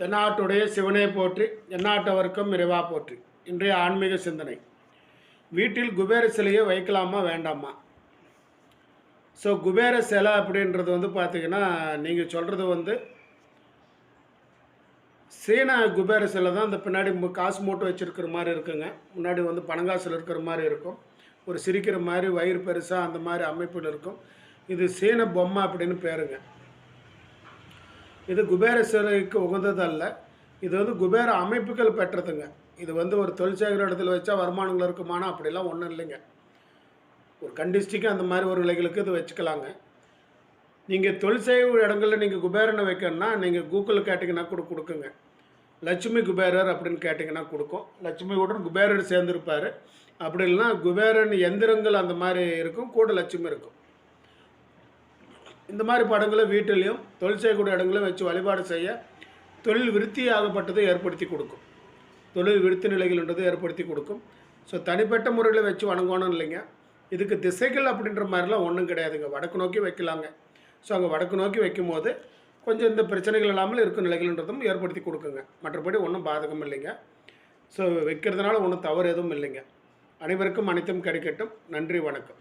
தென்னாட்டுடைய சிவனை போற்றி எந்நாட்டவர்க்கும் இறைவா போற்றி. இன்றைய ஆன்மீக சிந்தனை. வீட்டில் குபேர சிலையை வைக்கலாமா வேண்டாமா? ஸோ குபேர சிலை அப்படின்றது வந்து பார்த்திங்கன்னா நீங்கள் சொல்கிறது வந்து சீன குபேர சிலை தான். அந்த பின்னாடி காசு மூட்டை வச்சுருக்கிற மாதிரி இருக்குங்க. முன்னாடி வந்து பணங்காசில் இருக்கிற மாதிரி இருக்கும். ஒரு சிரிக்கிற மாதிரி வயிறு பெருசாக அந்த மாதிரி அமைப்பில் இருக்கும். இது சீன பொம்மை அப்படின்னு பேருங்க. இது குபேர சிலைக்கு உகந்தது அல்ல இது வந்து குபேர அமைப்புகள் பெற்றதுங்க. இது வந்து ஒரு தொழிற்சேகர இடத்துல வச்சா வருமானங்கள் இருக்குமானா அப்படிலாம் ஒன்றும் இல்லைங்க. ஒரு கண்டிஸ்டிக்கு அந்த மாதிரி ஒரு விலைகளுக்கு இது வச்சுக்கலாங்க. நீங்கள் தொழிற்சேகர இடங்களில் நீங்கள் குபேரனை வைக்கணும்னா நீங்கள் கூகுளில் கேட்டிங்கன்னா கூட கொடுக்குங்க. லட்சுமி குபேரர் அப்படின்னு கேட்டிங்கன்னா கொடுக்கும். லட்சுமியுடன் குபேரர் சேர்ந்துருப்பார். அப்படி இல்லைன்னா குபேரன் எந்திரங்கள் அந்த மாதிரி இருக்கும் கூட லட்சுமி இருக்கும். இந்த மாதிரி படங்களை வீட்டிலையும் தொழில் செய்யக்கூடிய இடங்களும் வச்சு வழிபாடு செய்ய தொழில் விருத்தியாகப்பட்டதை ஏற்படுத்தி கொடுக்கும். தொழில் விருத்தி நிலைகள்ன்றது ஏற்படுத்தி கொடுக்கும். ஸோ தனிப்பட்ட முறையில் வச்சு வணங்கணும் இல்லைங்க. இதுக்கு திசைகள் அப்படின்ற மாதிரிலாம் ஒன்றும் கிடையாதுங்க. வடக்கு நோக்கி வைக்கலாங்க. ஸோ அங்கே வடக்கு நோக்கி வைக்கும்போது கொஞ்சம் இந்த பிரச்சனைகள் இல்லாமல் இருக்கும் நிலைகள்ன்றதும் ஏற்படுத்தி கொடுக்குங்க. மற்றபடி ஒன்றும் பாதகம் இல்லைங்க. ஸோ வைக்கிறதுனால ஒன்றும் தவறு எதுவும் இல்லைங்க. அனைவருக்கும் அனைத்தும் கிடைக்கட்டும். நன்றி வணக்கம்.